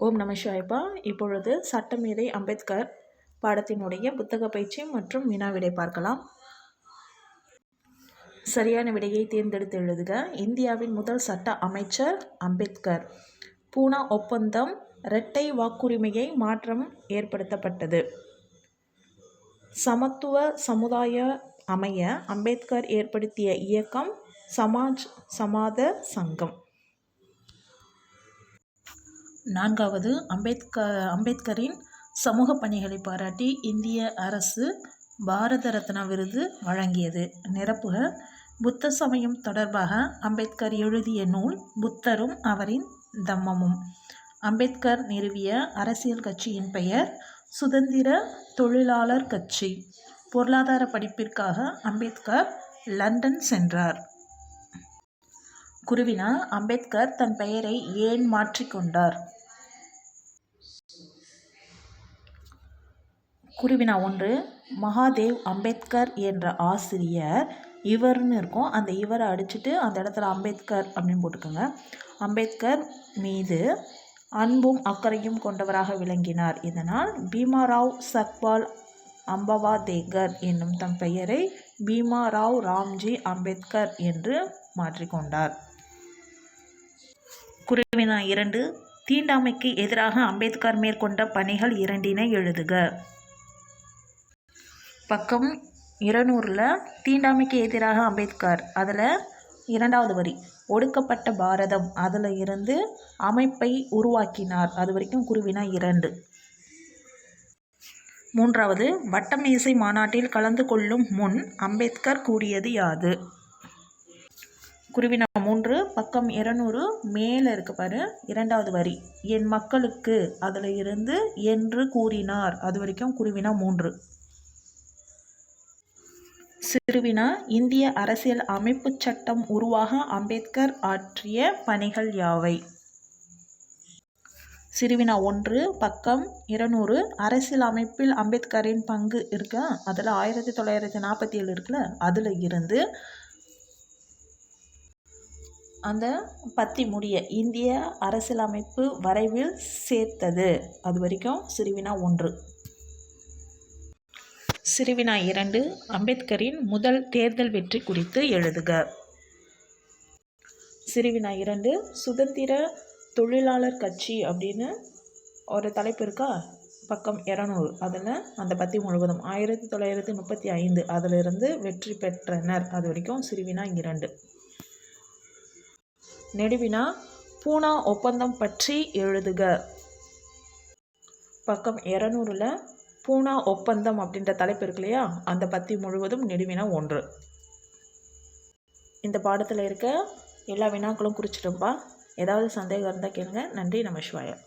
ஓம் நம சிவாய்ப்பா. இப்பொழுது சட்டமேதை அம்பேத்கர் பாடத்தினுடைய புத்தக பயிற்சி மற்றும் வினா விடை பார்க்கலாம். சரியான விடையை தேர்ந்தெடுத்து எழுதுக. இந்தியாவின் முதல் சட்ட அமைச்சர் அம்பேத்கர். பூனா ஒப்பந்தம் இரட்டை வாக்குரிமையை மாற்றம் ஏற்படுத்தப்பட்டது. சமத்துவ சமுதாய அமைய அம்பேத்கர் ஏற்படுத்திய இயக்கம் சமாஜ் சமாத சங்கம். நான்காவது அம்பேத்கர் அம்பேத்கரின் சமூக பணிகளை பாராட்டி இந்திய அரசு பாரத ரத்னா விருது வழங்கியது. நிரப்புக. புத்த சமயம் தொடர்பாக அம்பேத்கர் எழுதிய நூல் புத்தரும் அவரின் தம்மமும். அம்பேத்கர் நிறுவிய அரசியல் கட்சியின் பெயர் சுதந்திர தொழிலாளர் கட்சி. பொருளாதார படிப்பிற்காக அம்பேத்கர் லண்டன் சென்றார். குருவினா அம்பேத்கர் தன் பெயரை ஏன் மாற்றிக்கொண்டார் குருவினா ஒன்று மகாதேவ் அம்பேத்கர் என்ற ஆசிரியர். இவர்னு இருக்கும். அந்த இவரை அடிச்சுட்டு அந்த இடத்துல அம்பேத்கர் அப்படின்னு போட்டுக்கோங்க. அம்பேத்கர் மீது அன்பும் அக்கறையும் கொண்டவராக விளங்கினார். இதனால் பீமாராவ் சக்பால் அம்பவாதேகர் என்னும் தம் பெயரை பீமாராவ் ராம்ஜி அம்பேத்கர் என்று மாற்றிக்கொண்டார் குருவினா இரண்டு தீண்டாமைக்கு எதிராக அம்பேத்கர் மேற்கொண்ட பணிகள் இரண்டினை எழுதுக. பக்கம் இருநூறில் தீண்டாமைக்கு எதிராக அம்பேத்கர். அதில் இரண்டாவது வரி ஒடுக்கப்பட்ட பாரதம் அதில் இருந்து அமைப்பை உருவாக்கினார். அது வரைக்கும் குருவினா இரண்டு. மூன்றாவது வட்டமேசை மாநாட்டில் கலந்து கொள்ளும் முன் அம்பேத்கர் கூறியது யாது? குருவினா மூன்று பக்கம் இருநூறு மேலே இருக்கு பாரு இரண்டாவது வரி என் மக்களுக்கு அதில் இருந்து என்று கூறினார். அது வரைக்கும் குருவினா மூன்று. சிறுவினா இந்திய அரசியல் அமைப்புச் சட்டம் உருவாக அம்பேத்கர் ஆற்றிய பணிகள் யாவை? சிறுவினா ஒன்று பக்கம் இருநூறு. அரசியல் அமைப்பில் அம்பேத்கரின் பங்கு இருக்கா அதில் ஆயிரத்தி தொள்ளாயிரத்தி நாற்பத்தி ஏழு இருக்குல்ல அதில் இருந்து அந்த பத்தி முடிய இந்திய அரசியலமைப்பு வரைவில் சேர்த்தது. அது வரைக்கும் சிறுவினா ஒன்று. சிறுவினா இரண்டு அம்பேத்கரின் முதல் தேர்தல் வெற்றி குறித்து எழுதுக. சிறுவினா இரண்டு சுதந்திர தொழிலாளர் கட்சி அப்படின்னு ஒரு தலைப்பு இருக்கா? பக்கம் இரநூறு. அதில் அந்த பத்தி முழுவதும். ஆயிரத்தி தொள்ளாயிரத்தி முப்பத்தி ஐந்து அதிலிருந்து வெற்றி பெற்றனர். அது வரைக்கும் சிறுவினா இரண்டு. நெடுவினா பூனா ஒப்பந்தம் பற்றி எழுதுக. பக்கம் இரநூறுல பூனா ஒப்பந்தம் அப்படின்ற தலைப்பு இருக்கு இல்லையா? அந்த பத்தி முழுவதும் நெடுவினா ஒன்று. இந்த பாடத்தில் இருக்க எல்லா வினாக்களும் குறிச்சிட்டும்பா ஏதாவது சந்தேகம் இருந்தால் கேளுங்க. நன்றி நமசிவாயம்